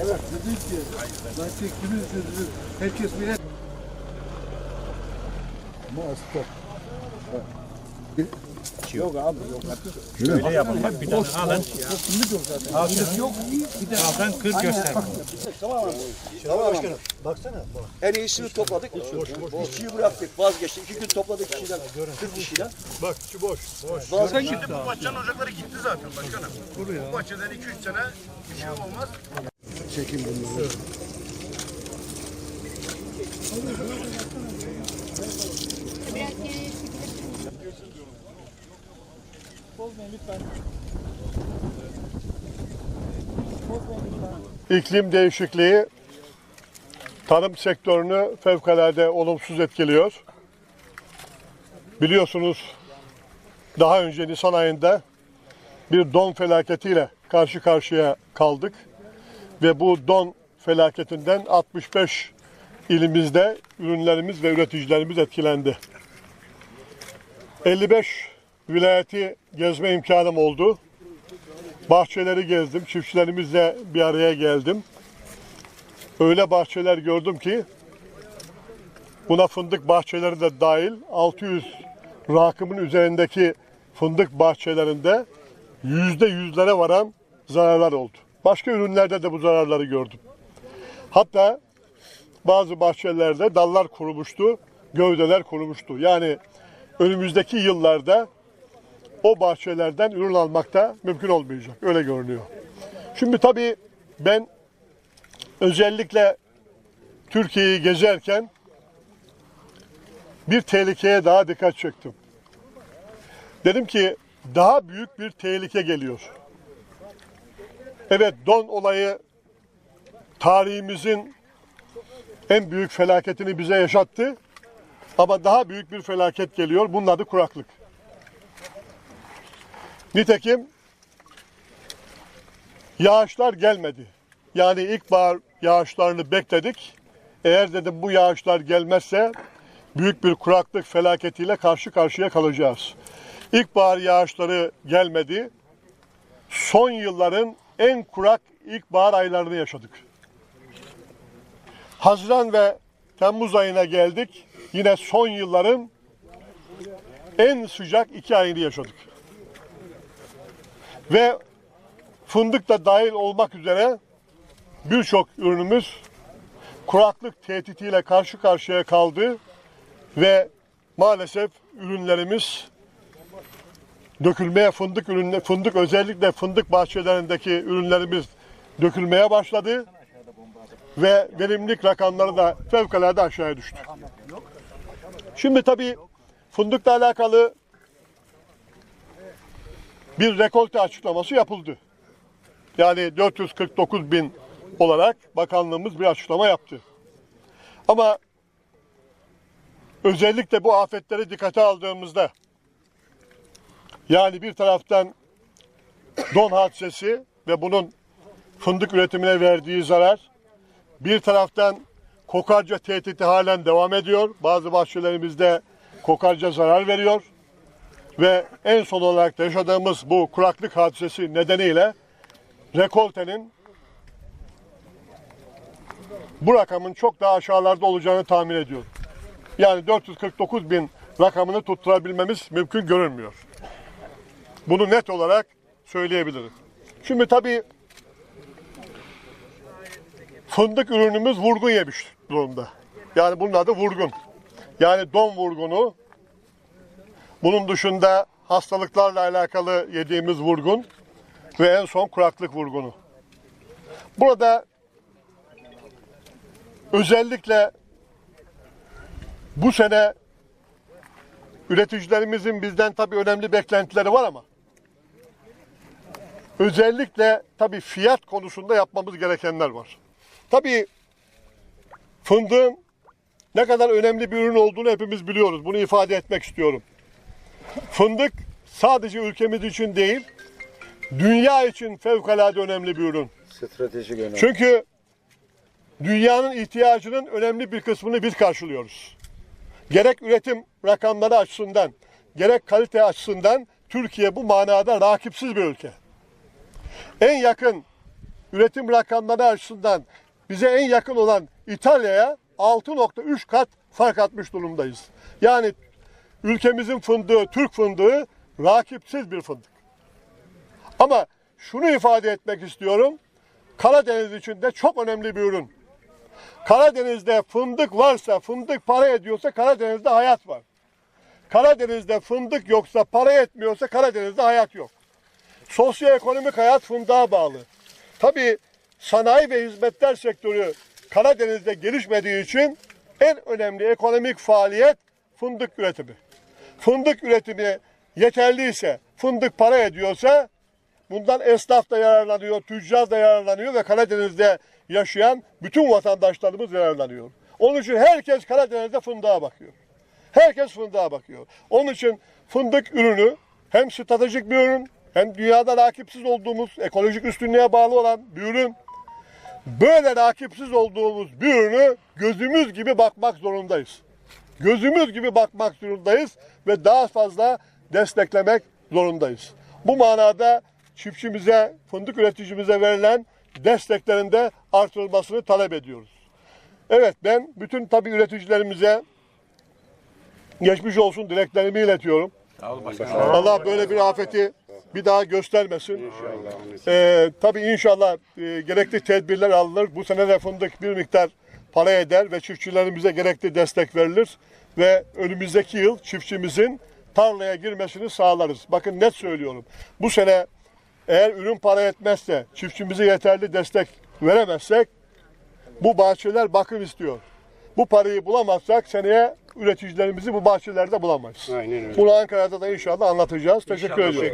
Evet dedik ki lan çektiniz dediniz. Herkes bile ama stop. Yok abi yok. Öyle yapın bak bir tane alın. Alın. Yok bir de Aldan kır göster. En iyisini topladık. İşçiyi bıraktık, vazgeçtik. İki gün topladık kişiden, 40 kişiden. Bak şu boş. boş. Vazgeçtik. Şimdi bu bahçenin ocakları gitti zaten başkanım. Bu bahçeden 2-3 sene bir şey olmaz. Çekim bunları. İklim değişikliği tarım sektörünü fevkalade olumsuz etkiliyor. Biliyorsunuz daha önce Nisan ayında bir don felaketiyle karşı karşıya kaldık ve bu don felaketinden 65 ilimizde ürünlerimiz ve üreticilerimiz etkilendi. 55 vilayeti gezme imkanım oldu. Bahçeleri gezdim, çiftçilerimizle bir araya geldim. Öyle bahçeler gördüm ki buna fındık bahçeleri de dahil 600 rakımın üzerindeki fındık bahçelerinde yüzde yüzlere varan zararlar oldu. Başka ürünlerde de bu zararları gördüm. Hatta bazı bahçelerde dallar kurumuştu, gövdeler kurumuştu. Yani önümüzdeki yıllarda o bahçelerden ürün almak da mümkün olmayacak. Öyle görünüyor. Şimdi tabii ben özellikle Türkiye'yi gezerken bir tehlikeye daha dikkat çektim. Dedim ki daha büyük bir tehlike geliyor. Evet don olayı tarihimizin en büyük felaketini bize yaşattı. Ama daha büyük bir felaket geliyor. Bunun adı kuraklık. Nitekim yağışlar gelmedi. Yani ilkbahar yağışlarını bekledik. Eğer dedim bu yağışlar gelmezse büyük bir kuraklık felaketiyle karşı karşıya kalacağız. İlkbahar yağışları gelmedi. Son yılların en kurak ilkbahar aylarını yaşadık. Haziran ve Temmuz ayına geldik. Yine son yılların en sıcak iki ayını yaşadık ve fındık da dahil olmak üzere birçok ürünümüz kuraklık tehditiyle karşı karşıya kaldı ve maalesef ürünlerimiz dökülmeye fındık ürünle fındık özellikle fındık bahçelerindeki ürünlerimiz dökülmeye başladı ve verimlilik rakamları da fevkalade aşağıya düştü. Şimdi tabii fındıkla alakalı bir rekolte açıklaması yapıldı. Yani 449 bin olarak bakanlığımız bir açıklama yaptı. Ama özellikle bu afetleri dikkate aldığımızda yani bir taraftan don hadisesi ve bunun fındık üretimine verdiği zarar, bir taraftan kokarca tehdidi halen devam ediyor. Bazı bahçelerimizde kokarca zarar veriyor ve en son olarak da yaşadığımız bu kuraklık hadisesi nedeniyle rekoltenin bu rakamın çok daha aşağılarda olacağını tahmin ediyorum. Yani 449 bin rakamını tutturabilmemiz mümkün görünmüyor. Bunu net olarak söyleyebilirim. Şimdi tabii fındık ürünümüz vurgun yemiş durumda. Yani bunun adı vurgun. Yani don vurgunu bunun dışında hastalıklarla alakalı yediğimiz vurgun ve en son kuraklık vurgunu. Burada özellikle bu sene üreticilerimizin bizden tabii önemli beklentileri var ama özellikle tabii fiyat konusunda yapmamız gerekenler var. Tabii fındığın ne kadar önemli bir ürün olduğunu hepimiz biliyoruz. Bunu ifade etmek istiyorum. Fındık sadece ülkemiz için değil, dünya için fevkalade önemli bir ürün. Stratejik önemli. Çünkü dünyanın ihtiyacının önemli bir kısmını biz karşılıyoruz. Gerek üretim rakamları açısından, gerek kalite açısından Türkiye bu manada rakipsiz bir ülke. En yakın üretim rakamları açısından bize en yakın olan İtalya'ya 6.3 kat fark atmış durumdayız. Yani ülkemizin fındığı, Türk fındığı rakipsiz bir fındık. Ama şunu ifade etmek istiyorum. Karadeniz için de çok önemli bir ürün. Karadeniz'de fındık varsa, fındık para ediyorsa Karadeniz'de hayat var. Karadeniz'de fındık yoksa, para etmiyorsa Karadeniz'de hayat yok. Sosyoekonomik hayat fındığa bağlı. Tabii sanayi ve hizmetler sektörü Karadeniz'de gelişmediği için en önemli ekonomik faaliyet fındık üretimi. Fındık üretimi yeterliyse, fındık para ediyorsa bundan esnaf da yararlanıyor, tüccar da yararlanıyor ve Karadeniz'de yaşayan bütün vatandaşlarımız yararlanıyor. Onun için herkes Karadeniz'de fındığa bakıyor. Herkes fındığa bakıyor. Onun için fındık ürünü hem stratejik bir ürün hem dünyada rakipsiz olduğumuz ekolojik üstünlüğe bağlı olan bir ürün. Böyle rakipsiz olduğumuz bir ürünü gözümüz gibi bakmak zorundayız. Gözümüz gibi bakmak zorundayız ve daha fazla desteklemek zorundayız. Bu manada çiftçimize, fındık üreticimize verilen desteklerin de artırılmasını talep ediyoruz. Evet ben bütün tabii üreticilerimize geçmiş olsun dileklerimi iletiyorum. Allah böyle bir afeti bir daha göstermesin. Ee, tabii inşallah e, gerekli tedbirler alınır. Bu sene de fındık bir miktar para eder ve çiftçilerimize gerekli destek verilir. Ve önümüzdeki yıl çiftçimizin tarlaya girmesini sağlarız. Bakın net söylüyorum. Bu sene eğer ürün para etmezse, çiftçimize yeterli destek veremezsek bu bahçeler bakım istiyor. Bu parayı bulamazsak seneye üreticilerimizi bu bahçelerde bulamayız. Aynen öyle. Bunu Ankara'da da inşallah anlatacağız. Teşekkür ediyorum.